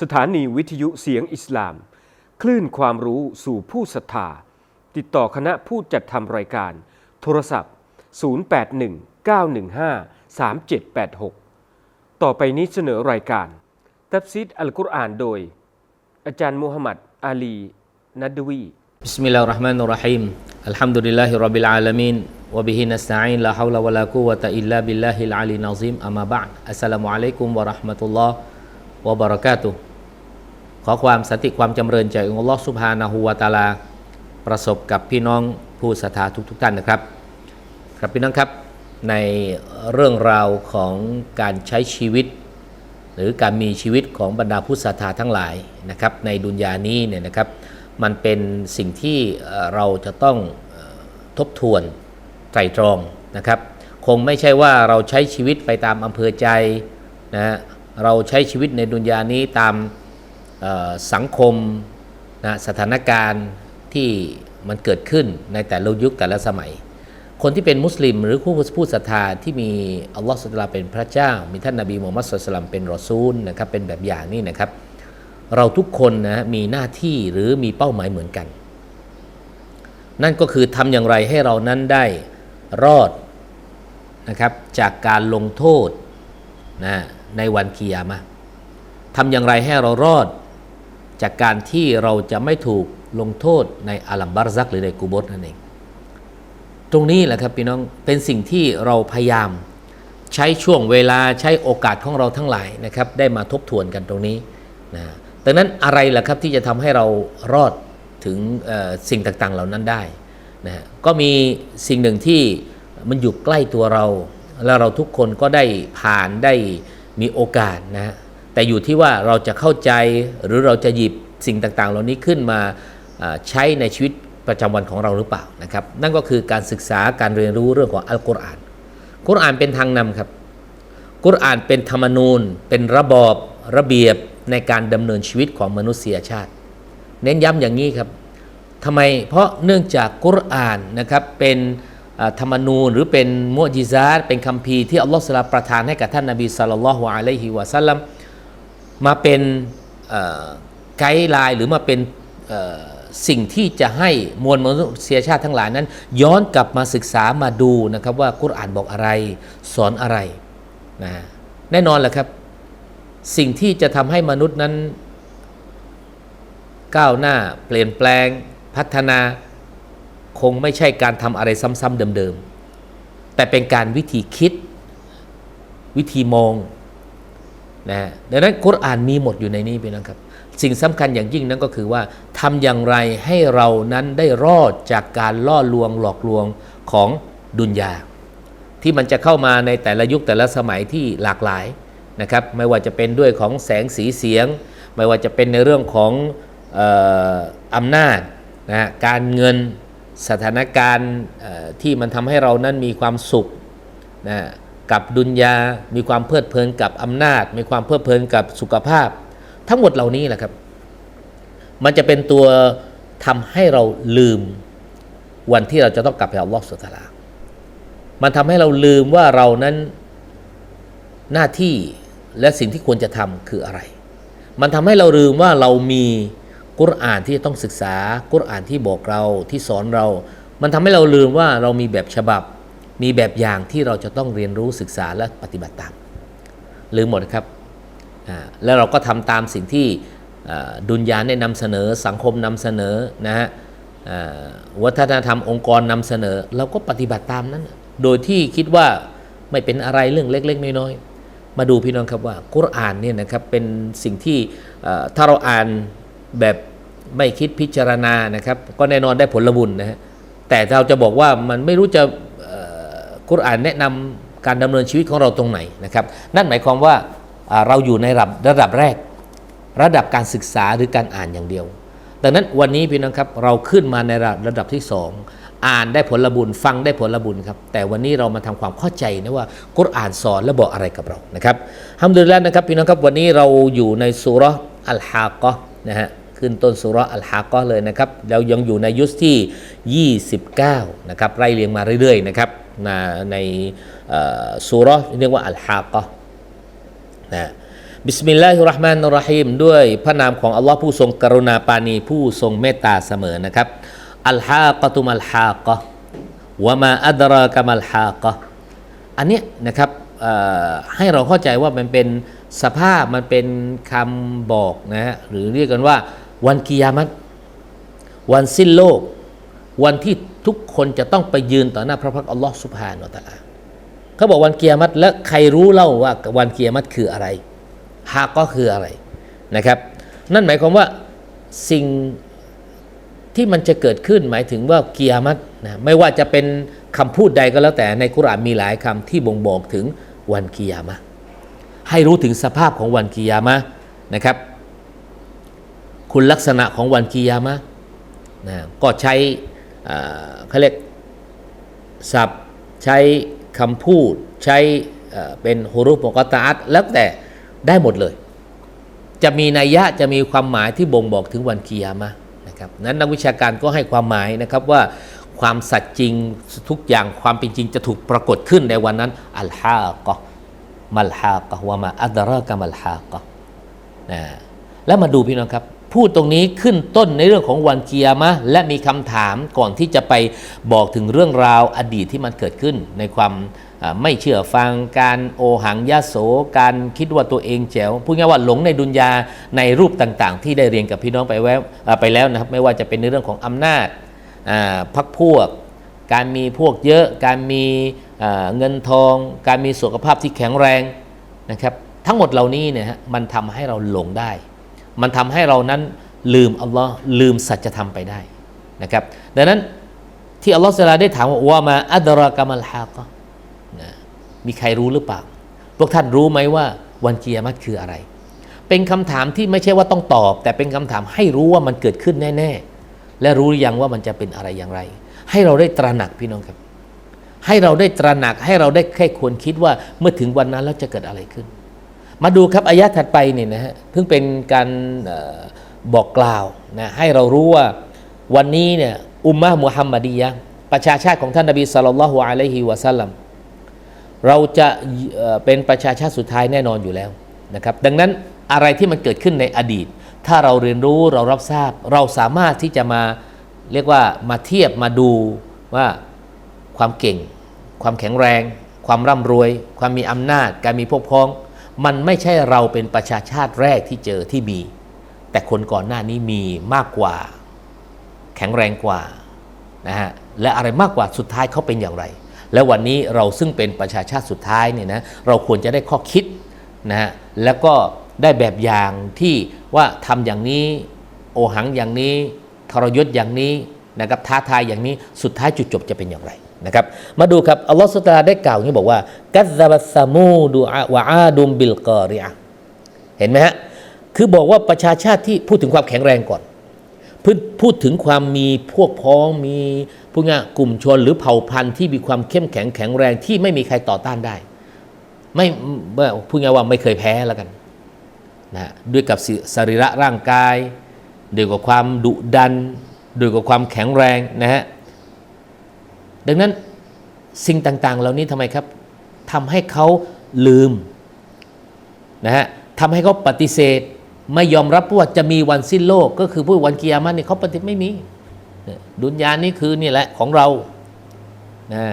สถานีวิทยุเสียงอิสลาม คลื่นความรู้สู่ผู้ศรัทธา ติดต่อคณะผู้จัดทำรายการ โทรศัพท์ 0819153786 ต่อไปนี้เสนอรายการ ตับซิดอัลกุรอานโดย อาจารย์มูฮัมหมัดอาลี นัดดวี بسم الله الرحمن الرحيم الحمد لله رب العالمين وبه نستعين لا حول ولا قوة إلا بالله العلي العظيم أما بعد السلام عليكم ورحمة الله وبركاته ขอความสันติความจำเริญจากองค์ลอสุบฮานะฮูวตาลา ประสบกับพี่น้องผู้ศรัทธาทุกๆท่านนะครับ ครับพี่น้องครับในเรื่องราวของการใช้ชีวิต หรือการมีชีวิตของบรรดาผู้ศรัทธาทั้งหลายนะครับ ในดุนยานี้เนี่ยนะครับ มันเป็นสิ่งที่เราจะต้องทบทวนไตรตรองนะครับ คงไม่ใช่ว่าเราใช้ชีวิตไปตามอำเภอใจนะเราใช้ชีวิตในดุนยานี้ตาม สังคมนะสถานการณ์ที่มันเกิดขึ้นในแต่ละยุคแต่ละสมัย คนที่เป็นมุสลิมหรือผู้ผู้ศรัทธาที่มีอัลลอฮฺสุลตาเป็นพระเจ้า มีท่านนาบีมูฮัมมัดสุลตัมเป็นรอซูลนะครับเป็นแบบอย่างนี่นะครับ เราทุกคนนะมีหน้าที่หรือมีเป้าหมายเหมือนกัน นั่นก็คือทำอย่างไรให้เรานั้นได้รอดนะครับจากการลงโทษนะในวันกิยามะทำอย่างไรให้เรารอด จากการที่เราจะไม่ถูกลงโทษในอาลัมบารซักหรือในกูบสนั่นเอง ตรงนี้แหละครับพี่น้องเป็นสิ่งที่เราพยายามใช้ช่วงเวลาใช้โอกาสของเราทั้งหลายนะครับได้มาทบทวนกันตรงนี้นะดังนั้นอะไรล่ะครับที่จะทำให้เรารอดถึงเอ่อสิ่งต่างๆเหล่านั้นได้นะฮะก็มีสิ่งหนึ่งที่มันอยู่ใกล้ตัวเรา แล้วเราทุกคนก็ได้ผ่านได้มีโอกาสนะ แต่อยู่ที่ว่าเราจะเข้าใจหรือเราจะหยิบสิ่งต่างๆ เหล่านี้ขึ้นมาใช้ในชีวิตประจำวันของเราหรือเปล่านะครับ นั่นก็คือการศึกษาการเรียนรู้เรื่องของอัลกุรอานกุรอานเป็นทางนำครับ กุรอานเป็นธรรมนูญ เป็นระบอบระเบียบในการดำเนินชีวิตของมนุษยชาติ เน้นย้ำอย่างนี้ครับทำไมเพราะเนื่องจากกุรอานนะครับเป็นธรรมนูญหรือเป็นมุจิซาตเป็นคัมภีร์ที่อัลลอฮฺสลาประทานให้กับท่านนบีสัลลัลลอฮุอะลัยฮิวะสัลลัม มาเป็นไกด์ไลน์หรือมาเป็นสิ่งที่จะให้มวลมนุษยชาติทั้งหลายนั้น ย้อนกลับมาศึกษามาดูนะครับว่ากุรอานบอกอะไรสอนอะไรนะแน่นอนแหละครับ สิ่งที่จะทำให้มนุษย์นั้น ก้าวหน้าเปลี่ยนแปลง พัฒนาคงไม่ใช่การทำอะไรซ้ำๆเดิมๆ แต่เป็นการวิธีคิด วิธีมอง นะดังนั้นกุรอานมีหมดอยู่ในนี้พี่น้องครับ สิ่งสำคัญอย่างยิ่งนั้นก็คือว่าทำอย่างไรให้เรานั้นได้รอดจากการล่อลวงหลอกลวงของดุนยา ที่มันจะเข้ามาในแต่ละยุคแต่ละสมัยที่หลากหลายนะครับ ไม่ว่าจะเป็นด้วยของแสงสีเสียง ไม่ว่าจะเป็นในเรื่องของอออำนาจนะการเงินสถานการณ์ที่มันทำให้เรานั้นมีความสุขนะ กับดุนยา มีความเพลิดเพลินกับอำนาจ มีความเพลิดเพลินกับสุขภาพ ทั้งหมดเหล่านี้แหละครับ มันจะเป็นตัวทำให้เราลืมวันที่เราจะต้องกลับไปอัลอฮฺสุตารามันทำให้เราลืมว่าเรานั้นหน้าที่และสิ่งที่ควรจะทำคืออะไร มันทำให้เราลืมว่าเรามีกุรอานที่จะต้องศึกษากุรอานที่บอกเราที่สอนเรา มันทำให้เราลืมว่าเรามีแบบฉบับ มีแบบอย่างที่เราจะต้องเรียนรู้ศึกษาและปฏิบัติตามลืมหมดครับแล้วเราก็ทำตามสิ่งที่ดุนยาได้นำเสนอสังคมนำเสนอนะฮะวัฒนธรรมองค์กรนำเสนอเราก็ปฏิบัติตามนั้น โดยที่คิดว่าไม่เป็นอะไรเรื่องเล็ก ๆ น้อยๆมาดูพี่น้องครับว่ากุรอานเนี่ยนะครับเป็นสิ่งที่ถ้าเราอ่านแบบไม่คิดพิจารณานะครับ ก็แน่นอนได้ผลบุญนะฮะแต่เราจะบอกว่ามันไม่รู้จะ กุรอานแนะนำการดำเนินชีวิตของเราตรงไหนนะครับ นั่นหมายความว่าเราอยู่ในระดับระดับแรก ระดับการศึกษาหรือการอ่านอย่างเดียว ดังนั้นวันนี้พี่น้องครับเราขึ้นมาในระดับระดับที่สองอ่านได้ผลบุญฟังได้ผลบุญครับ แต่วันนี้เรามาทำความเข้าใจนะว่ากุรอานสอนและบอกอะไรกับเรานะครับฮัมดุลิลละนะครับพี่น้องครับวันนี้เราอยู่ในสุราอัลฮากะห์นะฮะขึ้นต้นสุราอัลฮากะห์เลยนะครับเรายังอยู่ในยุสที่ 29 นะครับไล่เรียงมาเรื่อยๆนะครับ ในในสุราเรียกว่าอัลฮากะนะบิสมิลลาฮิรราะห์มานุรรฮีมด้วยพระนามของอัลลอฮ์ผู้ทรงกรุณาปาณีผู้ทรงเมตตาเสมอนะครับอัลฮากะตุมัลฮากะวะมาอัดรากะมัลฮากะอันนี้นะครับให้เราเข้าใจว่ามันเป็นสภาพมันเป็นคำบอกนะฮะหรือเรียกกันว่า วันกิยามัตวันสิ้นโลก วันที่ ทุกคนจะต้องไปยืนต่อหน้าพระพักอัลลอฮ์สุบฮานะฮูวะตะอาลาเขาบอกวันเกิยามัตและใครรู้เล่าว่าวันเกิยามัตคืออะไรฮาก็คืออะไรนะครับ นั่นหมายความว่าสิ่งที่มันจะเกิดขึ้นหมายถึงว่าเกิยามัตนะไม่ว่าจะเป็นคำพูดใดก็แล้วแต่ในกุรานมีหลายคำที่บ่งบอกถึงวันกิยามะให้รู้ถึงสภาพของวันกิยามะนะครับ คุณลักษณะของวันกิยามะนะก็ใช้ เขาเรียกศัพท์ใช้คำพูดใช้เป็นฮุรุฟมกตาอัตแล้วแต่ได้หมดเลย จะมีนัยยะจะมีความหมายที่บ่งบอกถึงวันกิยามะนะครับนั้นนักวิชาการก็ให้ความหมายนะครับว่าความสัตย์จริงทุกอย่างความเป็นจริงจะถูกปรากฏขึ้นในวันนั้นอัลฮากะมัลฮากะวะมาอัดรากะมัลฮากะนะแล้วมาดูพี่น้องครับ พูดตรงนี้ขึ้นต้นในเรื่องของวันเกิยามะและมีคำถามก่อนที่จะไปบอกถึงเรื่องราวอดีตที่มันเกิดขึ้นในความไม่เชื่อฟังการโอหังยะโสการคิดว่าตัวเองแจ๋วพูดง่ายว่าหลงในดุนยาในรูปต่างๆ ที่ได้เรียนกับพี่น้องไปแววไปแล้วนะครับไม่ว่าจะเป็นในเรื่องของอำนาจพักพวก การมีพวกเยอะ การมีเงินทอง การมีสุขภาพที่แข็งแรงนะครับทั้งหมดเหล่านี้เนี่ยฮะมันทำให้เราหลงได้ มันทำให้เรานั้นลืมอัลลอฮ์ลืมสัจธรรมไปได้นะครับ ดังนั้นที่อัลลอฮ์สลาได้ถามว่าว่ามาอัดรากามัลฮากะห์นะมีใครรู้หรือเปล่า พวกท่านรู้ไหมว่าวันกิยามัตคืออะไร เป็นคำถามที่ไม่ใช่ว่าต้องตอบ แต่เป็นคำถามให้รู้ว่ามันเกิดขึ้นแน่ ๆ และรู้หรือยังว่ามันจะเป็นอะไรอย่างไร ให้เราได้ตระหนักพี่น้องครับ ให้เราได้ตระหนักให้เราได้แค่ควรคิดว่าเมื่อถึงวันนั้นแล้วจะเกิดอะไรขึ้น มาดูครับอายะถัดไปเนี่ยนะฮะเพิ่งเป็นการออบอกกล่าวนะให้เรารู้ว่าวันนี้เนี่ยอุมมะมุฮัมมัดียะประชาชาติของท่านนบีสัลลัลลอฮุอะลัยฮิวะสัลลัมเราจะเอ่อเป็นประชาชาติสุดท้ายแน่นอนอยู่แล้วนะครับดังนั้นอะไรที่มันเกิดขึ้นในอดีต ถ้าเราเรียนรู้เรารับทราบ เราสามารถที่จะมาเรียกว่ามาเทียบมาดูว่าความเก่ง ความแข็งแรง ความร่ำรวย ความมีอำนาจ การมีพวกพ้อง มันไม่ใช่เราเป็นประชาชาติแรกที่เจอที่มี แต่คนก่อนหน้านี้มีมากกว่า แข็งแรงกว่านะฮะและอะไรมากกว่าสุดท้ายเขาเป็นอย่างไร และวันนี้เราซึ่งเป็นประชาชาติสุดท้ายเนี่ยนะเราควรจะได้ข้อคิดนะฮะแล้วก็ได้แบบอย่างที่ว่าทำอย่างนี้โอหังอย่างนี้ทรยศอย่างนี้นะครับท้าทายอย่างนี้สุดท้ายจุดจบจะเป็นอย่างไร นะครับมาดูครับอัลลอฮฺสุตาได้กล่าวอย่างนี้บอกว่า กัซซาบัสซามูดูอวะอาดุมบิลกอริอะเห็นไหมฮะคือบอกว่าประชาชาติที่พูดถึงความแข็งแรงก่อนพูดถึงความมีพวกพ้องมีพวกนี้กลุ่มชนหรือเผ่าพันธุ์ที่มีความเข้มแข็งแข็งแรงที่ไม่มีใครต่อต้านได้ ไม่พูดง่ายว่าไม่เคยแพ้แล้วกันนะด้วยกับสิสรีระร่างกาย ด้วยกับความดุดัน ด้วยกับความแข็งแรงนะฮะ ดังนั้นสิ่งต่างๆ เหล่านี้ทำไมครับทำให้เขาลืมนะฮะทำให้เขาปฏิเสธ ไม่ยอมรับว่าจะมีวันสิ้นโลก ก็คือพูดวันกิยามะห์นี่เขาปฏิไม่มี ดุนยานี่คือนี่แหละของเรานะ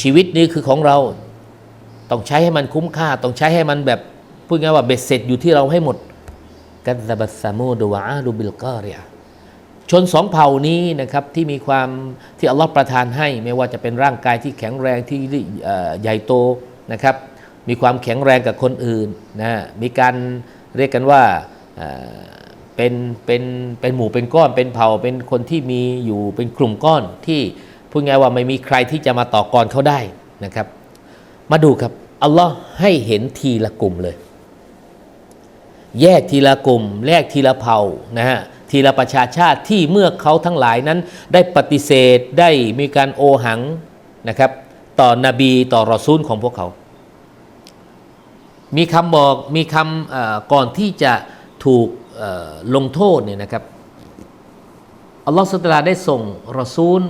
ชีวิตนี้คือของเรา ต้องใช้ให้มันคุ้มค่า ต้องใช้ให้มันแบบพูดง่ายว่าเบ็ดเสร็จอยู่ที่เราให้หมดกัซบัสซามูดวะอาดูบิลกอริย ชนสองเผ่านี้นะครับที่มีความที่อัลลอฮ์ประทานให้ ไม่ว่าจะเป็นร่างกายที่แข็งแรงที่ใหญ่โตนะครับ มีความแข็งแรงกับคนอื่นนะมีการเรียกกันว่าเอ่อเป็นเป็นเป็นหมู่เป็นก้อน เป็นเผ่าเป็นคนที่มีอยู่เป็นกลุ่มก้อนที่พูดง่ายว่าไม่มีใครที่จะมาต่อกรเขาได้นะครับ มาดูครับอัลลอฮ์ให้เห็นทีละกลุ่มเลย แยกทีละกลุ่มแยกทีละเผ่านะฮะ ทีละประชาชาติที่เมื่อเขาทั้งหลายนั้นได้ปฏิเสธได้มีการโอหังนะครับ ต่อนบีต่อรอซูลของพวกเขา มีคำบอกมีคำก่อนที่จะถูกลงโทษเนี่ยนะครับอัลลอฮฺสุตลาได้ส่งรอซูล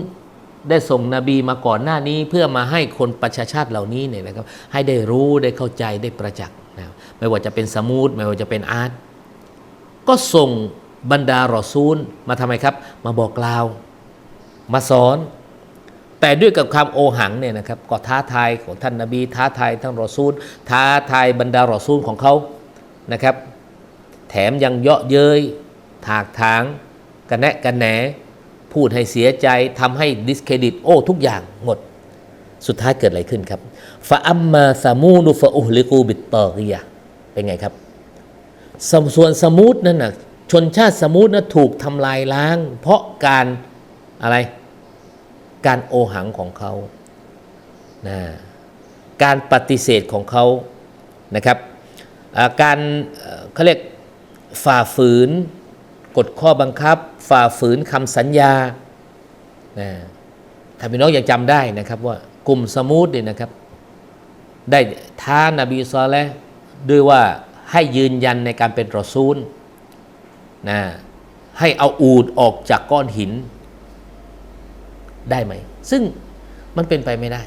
ได้ส่งนบีมาก่อนหน้านี้ เพื่อมาให้คนประชาชาติเหล่านี้เนี่ยนะครับ ให้ได้รู้ได้เข้าใจได้ประจักษ์นะไม่ว่าจะเป็นสมูทไม่ว่าจะเป็นอาร์ตก็ส่ง บรรดารอซูลมาทำไมครับ มาบอกกล่าว มาสอน แต่ด้วยกับความโอหังเนี่ยนะครับก็ท้าทายของท่านนบี ท้าทายทั้งรอซูล ท้าทายบรรดารอซูลของเขานะครับ แถมยังเยาะเย้ยถากถางกันแนะกันแหน พูดให้เสียใจทำให้ดิสเครดิตโอ้ทุกอย่างหมด สุดท้ายเกิดอะไรขึ้นครับฟาอัมมาซามูนุฟอุฮลิกูบิตตอรียเป็นไงครับส,ส่วนสมูทนั่นนะ ชนชาติสมูทนะถูกทำลายล้าง เพราะการอะไร การโอหังของเขานะการปฏิเสธของเขานะครับการเขาเรียกฝ่าฝืนกฎข้อบังคับ ฝ่าฝืนคำสัญญานะถ้าพี่น้องอยังจำได้นะครับว่ากลุ่มสมูทเนี่ยนะครับ ได้ท้านาบีซอลและห์ด้วยว่าให้ยืนยันในการเป็นรอซูล นะให้เอาอูดออกจากก้อนหินได้ไหม ซึ่งมันเป็นไปไม่ได้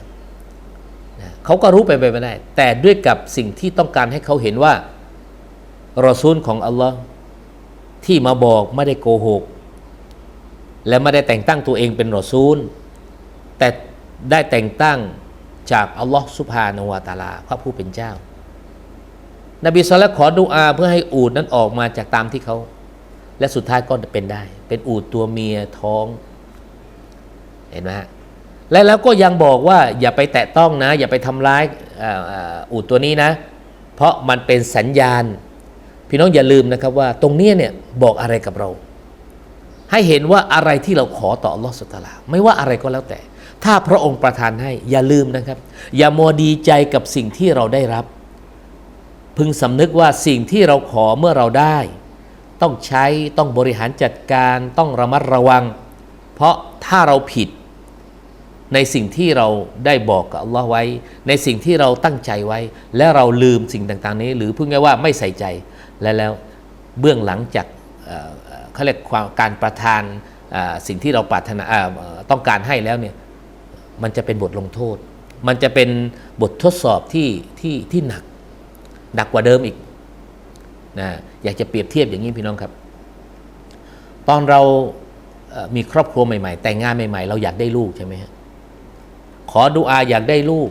นะเขาก็รู้ไปนไปไม่ได้ แต่ด้วยกับสิ่งที่ต้องการให้เขาเห็นว่ารอซูลของอัลลอฮ์ที่มาบอกไม่ได้โกหก และไม่ได้แต่งตั้งตัวเองเป็นรอซูล แต่ได้แต่งตั้งจากอัลลอฮ์สุภาณวาตาลาพระผู้เป็นเจ้า นบีสุลต่านขอดุอาเพื่อให้อูดนั้นออกมาจากตามที่เขา และสุดท้ายก็เป็นได้ เป็นอูดตัวเมียท้อง เห็นไหมฮะและแล้วก็ยังบอกว่าอย่าไปแตะต้องนะ อย่าไปทำร้ายอูดตัวนี้นะ เพราะมันเป็นสัญญาณ พี่น้องอย่าลืมนะครับว่าตรงนี้เนี่ยบอกอะไรกับเรา ให้เห็นว่าอะไรที่เราขอต่อลอสุตาลาไม่ว่าอะไรก็แล้วแต่ ถ้าพระองค์ประทานให้อย่าลืมนะครับ อย่ามัวดีใจกับสิ่งที่เราได้รับ พึงสำนึกว่าสิ่งที่เราขอเมื่อเราได้ ต้องใช้ต้องบริหารจัดการต้องระมัดระวัง เพราะถ้าเราผิด ในสิ่งที่เราได้บอกกับอัลลอฮ์ไว้ ในสิ่งที่เราตั้งใจไว้ และเราลืมสิ่งต่างๆนี้ หรือพูดง่ายๆว่าไม่ใส่ใจและแล้วเบื้องหลังจากเขาเรียกความการประทานสิ่งที่เราปรารถนาต้องการให้แล้วเนี่ยมันจะเป็นบทลงโทษ มันจะเป็นบททดสอบที่ที่ที่หนัก หนักกว่าเดิมอีก นะอยากจะเปรียบเทียบอย่างนี้พี่น้องครับ ตอนเรามีครอบครัวใหม่ๆ แต่งงานใหม่ๆ เราอยากได้ลูกใช่ไหมฮะขอดูอาอยากได้ลูก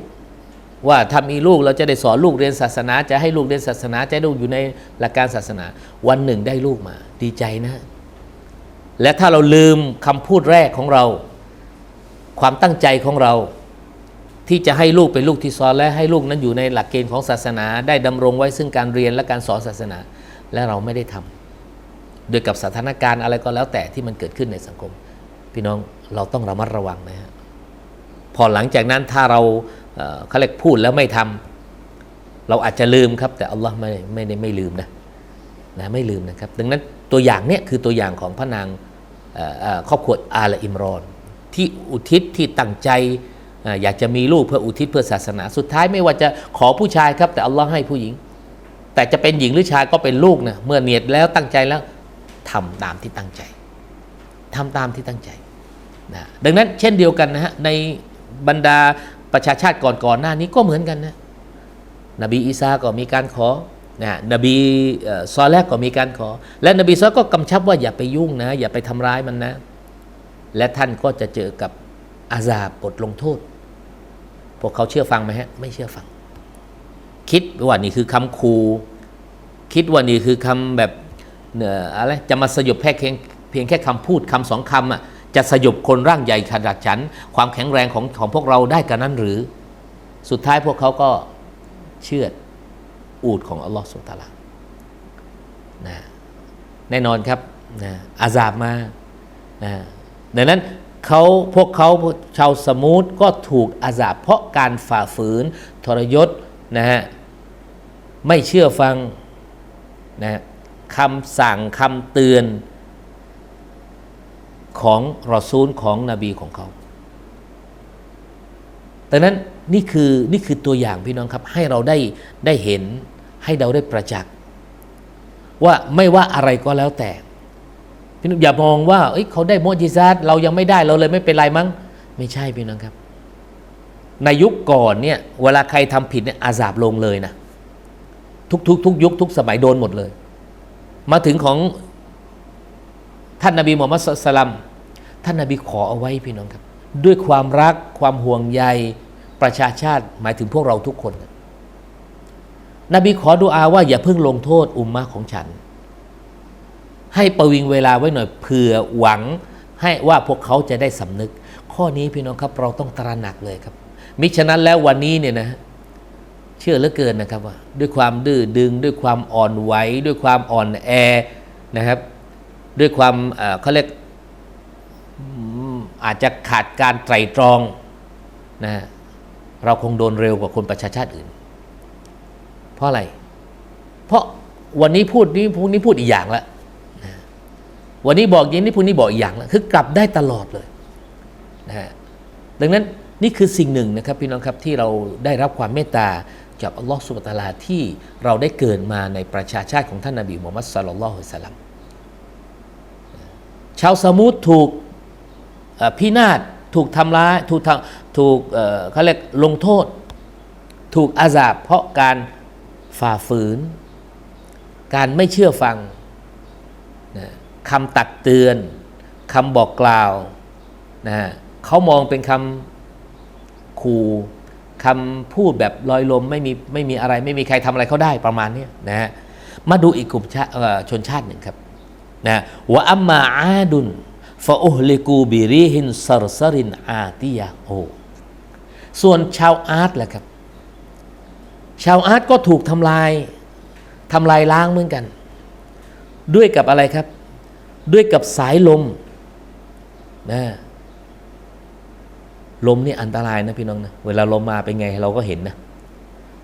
ว่าถ้ามีลูกเราจะได้สอนลูกเรียนศาสนา จะให้ลูกเรียนศาสนา จะให้ลูกอยู่ในหลักการศาสนา วันหนึ่งได้ลูกมา ดีใจนะ และถ้าเราลืมคำพูดแรกของเรา ความตั้งใจของเรา ที่จะให้ลูกเป็นลูกที่สอนและให้ลูกนั้นอยู่ในหลักเกณฑ์ของศาสนา ได้ดำรงไว้ซึ่งการเรียนและการสอนศาสนา และเราไม่ได้ทำโดยกับสถานการณ์อะไรก็แล้วแต่ที่มันเกิดขึ้นในสังคม พี่น้องเราต้องระมัดระวังนะฮะพอหลังจากนั้นถ้าเราเขาเรียกพูดแล้วไม่ทำเราอาจจะลืมครับ แต่อัลลอฮ์ไม่ไม่ได้ไม่ลืมนะนะไม่ลืมนะครับ ดังนั้นตัวอย่างเนี้ยคือตัวอย่างของพระนางเอ่อเอ่อครอบครัวอาลอิมรอน ที่อุทิศที่ตั้งใจ อยากจะมีลูกเพื่ออุทิศเพื่อศาสนา สุดท้ายไม่ว่าจะขอผู้ชายครับ แต่อัลลอฮ์ให้ผู้หญิง แต่จะเป็นหญิงหรือชายก็เป็นลูกนะเมื่อเนียดแล้วตั้งใจแล้วทำตามที่ตั้งใจทำตามที่ตั้งใจนะดังนั้นเช่นเดียวกันนะฮะในบรรดาประชาชาติก่อนๆหน้านี้ก็เหมือนกันนะนบีอีสาก็มีการขอนะนบีซอแลห์ก็มีการขอ และนบีซอก็กำชับว่าอย่าไปยุ่งนะ อย่าไปทำร้ายมันนะ และท่านก็จะเจอกับอาซาบบทลงโทษ พวกเขาเชื่อฟังไหมฮะ ไม่เชื่อฟัง คิดว่านี่คือคำคูคิดว่านี่คือคำแบบเอ่ออะไรจะมาสยบแค่เพียงเพียงแค่คำพูดคำสองคำอะจะสยบคนร่างใหญ่ขนาดฉัน ความแข็งแรงของของพวกเราได้กันนั้นหรือ สุดท้ายพวกเขาก็เชื่ออูดของอัลลอฮฺสุลตาลานะแน่นอนครับนะอาซาบมานะดังนั้น เขาพวกเขาชาวสมูทก็ถูกอาซาบเพราะการฝ่าฝืนทรยศนะฮะไม่เชื่อฟังนะคำสั่งคำเตือนของรอซูลของนบีของเขาดังนั้นนี่คือนี่คือตัวอย่างพี่น้องครับ ให้เราได้ได้เห็นให้เราได้ประจักษ์ว่าไม่ว่าอะไรก็แล้วแต่ พี่น้องอย่ามองว่าเอ้ยเขาได้มอจิซาตเรายังไม่ได้เราเลยไม่เป็นไรมั้ง ไม่ใช่พี่น้องครับ ในยุคก่อนเนี่ยเวลาใครทำผิดเนี่ยอาสาบลงเลยนะทุกทุกทุกยุคทุกสมัยโดนหมดเลย มาถึงของท่านนบีมูฮัมมัดสุลตัลลัมท่านนบีขอเอาไว้พี่น้องครับ ด้วยความรักความห่วงใยประชาชาติหมายถึงพวกเราทุกคน นบีขอดุอาว่าอย่าเพิ่งลงโทษอุมมะของฉัน ให้ประวิงเวลาไว้หน่อยเผื่อหวังให้ว่าพวกเขาจะได้สำนึก ข้อนี้พี่น้องครับเราต้องตระหนักเลยครับ มิฉะนั้นแล้ววันนี้เนี่ยนะเชื่อเหลือเกินนะครับว่า ด้วยความดื้อดึง ด้วยความอ่อนไหวด้วยความอ่อนแอนะครับ ด้วยความเขาเรียกอาจจะขาดการไตรตรองนะเราคงโดนเร็วกว่าคนประชาชาติอื่น เพราะอะไร เพราะวันนี้พูดนี้พรุ่งนี้พูดอีกอย่างละ วันนี้บอกอย่างนี้พรุ่งนี้บอกอีกอย่างละคือกลับได้ตลอดเลยนะฮะดังนั้นนี่คือสิ่งหนึ่งนะครับพี่น้องครับที่เราได้รับความเมตตาจากอัลลอฮฺสุบตาลาที่เราได้เกิดมาในประชาชาติของท่านนบีมูฮัมมัดสลลัลลอฮุสัลลัมชาวสมุทรถูกเอ่อพินาศถูกทำร้ายถูกถูกเขาเรียกลงโทษ ถูกอาซาบเพราะการฝ่าฝืน การไม่เชื่อฟัง คำตักเตือนคำบอกกล่าวนะฮะเขามองเป็นคำขู่คำพูดแบบลอยลมไม่มีไม่มีอะไร ไม่มีใครทำอะไรเขาได้ประมาณนี้นะฮะมาดูอีกกลุ่มชาชนชาติหนึ่งครับนะวะอัมมาอาดุนฟะอุฮลิกูบิริฮินซารซรินอาติยาโอส่วนชาวอาร์ตแหละครับ ชาวอาร์ตก็ถูกทำลายทำลายล้างเหมือนกัน ด้วยกับอะไรครับ ด้วยกับสายลมนะลมนี่อันตรายนะพี่น้องนะเวลาลมมาเป็นไงเราก็เห็นนะ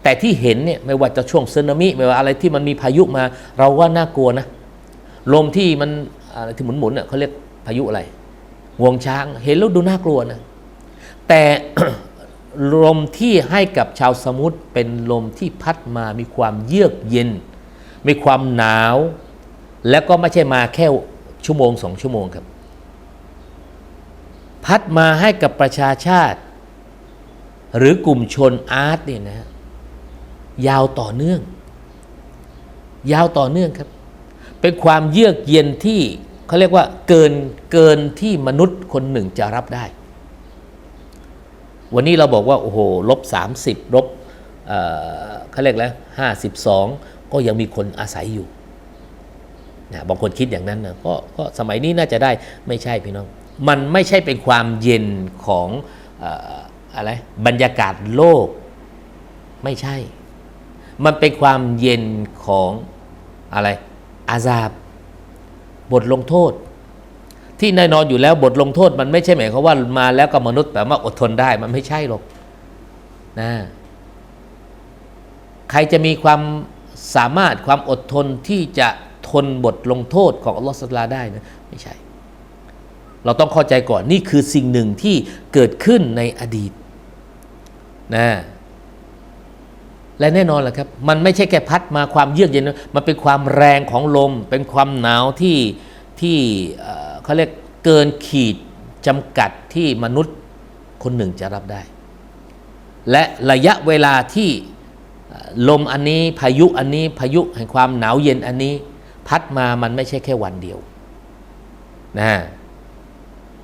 แต่ที่เห็นเนี่ยไม่ว่าจะช่วงสึนามิไม่ว่าอะไรที่มันมีพายุมา เราว่าน่ากลัวนะลมที่มันอะไรที่หมุนๆเน่ยเขาเรียกพายุอะไรงวงช้าง เห็นแล้วดูน่ากลัวนะแต่ลมที่ให้กับชาวสมุทรเป็นลมที่พัดมามีความเยือกเย็น มีความหนาว แล้วก็ไม่ใช่มาแค่ ชั่วโมงสองชั่วโมงครับ พัดมาให้กับประชาชาติ หรือกลุ่มชนอาร์ตเนี่ยนะยาวต่อเนื่อง ยาวต่อเนื่องครับ เป็นความเยือกเย็นที่เขาเรียกว่าเกินเกินที่มนุษย์คนหนึ่งจะรับได้ วันนี้เราบอกว่าโอ้โหลบ30ลบเอ่อเขาเรียกแล้วห้าสิบสองก็ยังมีคนอาศัยอยู่ นะบางคนคิดอย่างนั้นนะก็ก็สมัยนี้น่าจะได้ไม่ใช่พี่น้อง มันไม่ใช่เป็นความเย็นของอะไรบรรยากาศโลกไม่ใช่ มันเป็นความเย็นของอะไร อาซาบบทลงโทษ ที่แน่นอนอยู่แล้วบทลงโทษ มันไม่ใช่หมายความว่ามาแล้วก็มนุษย์แบบว่าอดทนได้มันไม่ใช่หรอกนะใครจะมีความสามารถความอดทนที่จะ ทนบทลงโทษของอัลลอฮฺสุลตาได้นะไม่ใช่ เราต้องเข้าใจก่อนนี่คือสิ่งหนึ่งที่เกิดขึ้นในอดีตนะและแน่นอนแหละครับ มันไม่ใช่แค่พัดมาความเยือกเย็นนะมันเป็นความแรงของลม เป็นความหนาวที่ที่เขาเรียกเกินขีดจำกัดที่มนุษย์คนหนึ่งจะรับได้ และระยะเวลาที่ลมอันนี้พายุอันนี้พายุแห่งความหนาวเย็นอันนี้ พัดมามันไม่ใช่แค่วันเดียวนะ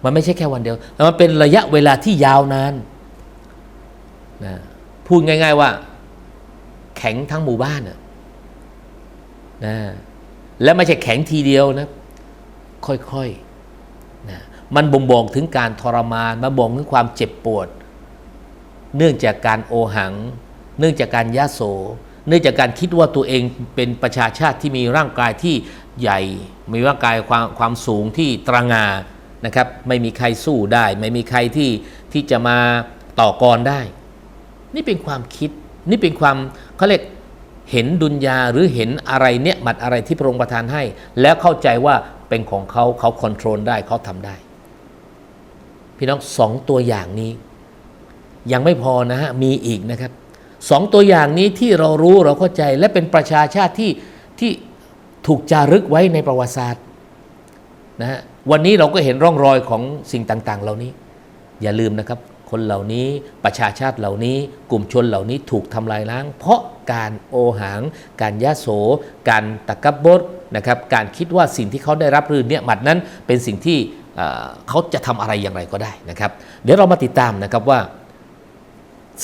มันไม่ใช่แค่วันเดียวแต่มันเป็นระยะเวลาที่ยาวนานนะพูดง่าย ๆว่า แข็งทั้งหมู่บ้านน่ะนะและไม่ใช่แข็งทีเดียวนะ ค่อยๆนะมันบ่งบอกถึงการทรมานมันบ่งถึงความเจ็บปวด เนื่องจากการโอหัง เนื่องจากการยะโส เนื่องจากการคิดว่าตัวเองเป็นประชาชาติที่มีร่างกายที่ใหญ่ มีร่างกายความความสูงที่ตระงานะครับ ไม่มีใครสู้ได้ ไม่มีใครที่ที่จะมาต่อกรได้ นี่เป็นความคิด นี่เป็นความเขาเรียกเห็นดุนยาหรือเห็นอะไรเนี่ยมัดอะไรที่พระองค์ประทานให้ แล้วเข้าใจว่าเป็นของเขาเขาคอนโทรลได้เขาทำได้ พี่น้องสองตัวอย่างนี้ ยังไม่พอนะฮะมีอีกนะครับ สองตัวอย่างนี้ที่เรารู้เราเข้าใจ และเป็นประชาชาติที่ที่ถูกจารึกไว้ในประวัติศาสตร์นะฮะวันนี้เราก็เห็นร่องรอยของสิ่งต่าง ๆ เหล่านี้ อย่าลืมนะครับ คนเหล่านี้ประชาชาติเหล่านี้ กลุ่มชนเหล่านี้ถูกทำลายล้าง เพราะการโอหัง การยะโส การตะกับบดนะครับการคิดว่าสิ่งที่เขาได้รับรือเนี่ยหมัดนั้นเป็นสิ่งที่เอ่อเขาจะทำอะไรอย่างไรก็ได้นะครับ เดี๋ยวเรามาติดตามนะครับว่า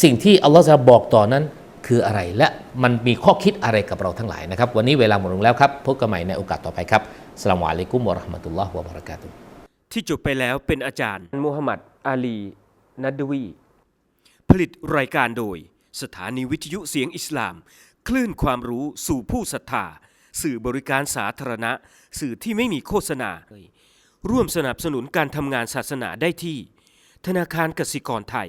สิ่งที่อัลลอฮฺจะบอกต่อนั้นคืออะไรและมันมีข้อคิดอะไรกับเราทั้งหลายนะครับ วันนี้เวลาหมดลงแล้วครับพบกันใหม่ในโอกาสต่อไปครับสลามอะลัยกุมวะเราะห์มะตุลลอฮ์วะบะเราะกาตุฮ์ที่จบไปแล้วเป็นอาจารย์มูฮัมหมัดอาลีนัดวีผลิตรายการโดย สถานีวิทยุเสียงอิสลาม คลื่นความรู้สู่ผู้ศรัทธา สื่อบริการสาธารณะ สื่อที่ไม่มีโฆษณา ร่วมสนับสนุนการทำงานศาสนาได้ที่ ธนาคารกสิกรไทย